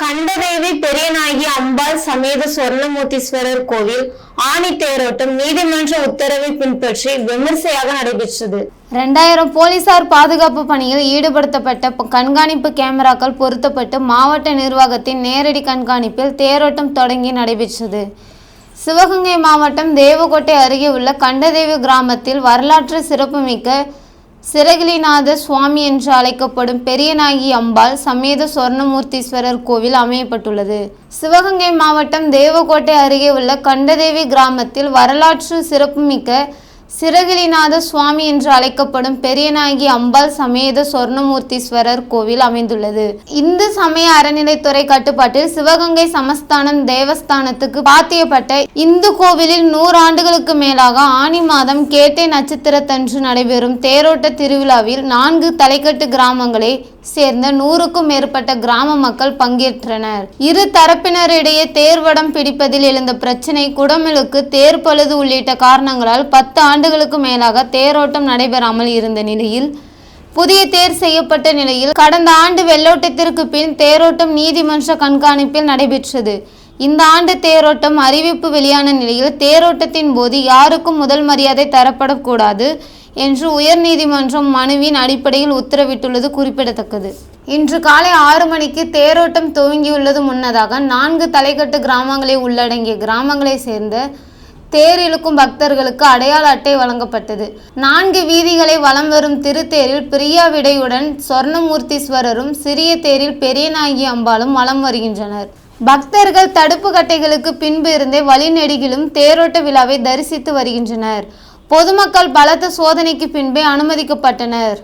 கண்டதேவி பெரியநாயகி அம்பாள் சமேத சொர்ணமூர்த்தீஸ்வரர் கோவில் ஆணி தேரோட்டம் நீதிமன்ற உத்தரவை பின்பற்றி விமர்சையாக நடைபெற்றது. ரெண்டாயிரம் போலீசார் பாதுகாப்பு பணியில் ஈடுபடுத்தப்பட்ட கண்காணிப்பு கேமராக்கள் பொருத்தப்பட்டு மாவட்ட நிர்வாகத்தின் நேரடி கண்காணிப்பில் தேரோட்டம் தொடங்கி நடைபெற்றது. சிவகங்கை மாவட்டம் தேவகோட்டை அருகே உள்ள கண்டதேவி கிராமத்தில் வரலாற்று சிறப்புமிக்க சிறகிலிநாத சுவாமி என்று அழைக்கப்படும் பெரியநாயகி அம்பாள் சமேத சொர்ணமூர்த்தீஸ்வரர் கோவில் அமையப்பட்டுள்ளது. சிவகங்கை மாவட்டம் தேவக்கோட்டை அருகே உள்ள கண்டதேவி கிராமத்தில் வரலாற்று சிறப்புமிக்க சிறகிலிநாத சுவாமி என்று அழைக்கப்படும் பெரியநாயகி அம்பாள் சமேத சொர்ணமூர்த்தீஸ்வரர் கோவில் அமைந்துள்ளது. இந்து சமய அறநிலைத்துறை கட்டுப்பாட்டில் சிவகங்கை சமஸ்தானம் தேவஸ்தானத்துக்கு பாத்தியப்பட்ட இந்து கோவிலில் நூறு ஆண்டுகளுக்கு மேலாக ஆனி மாதம் கேட்டை நட்சத்திரத்தன்று நடைபெறும் தேரோட்ட திருவிழாவில் நான்கு தலைக்கட்டு கிராமங்களை சேர்ந்த நூறுக்கும் மேற்பட்ட கிராம மக்கள் பங்கேற்றனர். இரு தரப்பினரிடையே தேர்வடம் பிடிப்பதில் எழுந்த பிரச்சினை குடமிழுக்கு தேர் பழுது உள்ளிட்ட காரணங்களால் பத்து ஆண்டுகளுக்கு மேலாக தேரோட்டம் நடைபெறாமல் இருந்த நிலையில் புதிய தேர் செய்யப்பட்ட நிலையில் கடந்த ஆண்டு வெள்ளோட்டத்திற்கு பின் தேரோட்டம் நீதிமன்ற கண்காணிப்பில் நடைபெற்றது. இந்த ஆண்டு தேரோட்டம் அறிவிப்பு வெளியான நிலையில் தேரோட்டத்தின் போது யாருக்கும் முதல் மரியாதை தரப்படக்கூடாது என்று உயர்நீதிமன்றம் மனுவின் அடிப்படையில் உத்தரவிட்டுள்ளது குறிப்பிடத்தக்கது. இன்று காலை ஆறு மணிக்கு தேரோட்டம் துவங்கியுள்ளது முன்னதாக நான்கு தலைக்கட்டு கிராமங்களை உள்ளடங்கிய கிராமங்களை சேர்ந்த தேர் இழுக்கும் பக்தர்களுக்கு அடையாள அட்டை வழங்கப்பட்டது. நான்கு வீதிகளை வலம் வரும் திருத்தேரில் பிரியா விடையுடன் சொர்ணமூர்த்தீஸ்வரரும் சிறிய தேரில் பெரியநாயகி அம்பாளும் வலம் வருகின்றனர். பக்தர்கள் தடுப்பு கட்டைகளுக்கு பின்பு இருந்தே வழிநெடுகிலும் தேரோட்ட விழாவை தரிசித்து வருகின்றனர். பொதுமக்கள் பலத்த சோதனைக்கு பின்பே அனுமதிக்கப்பட்டனர்.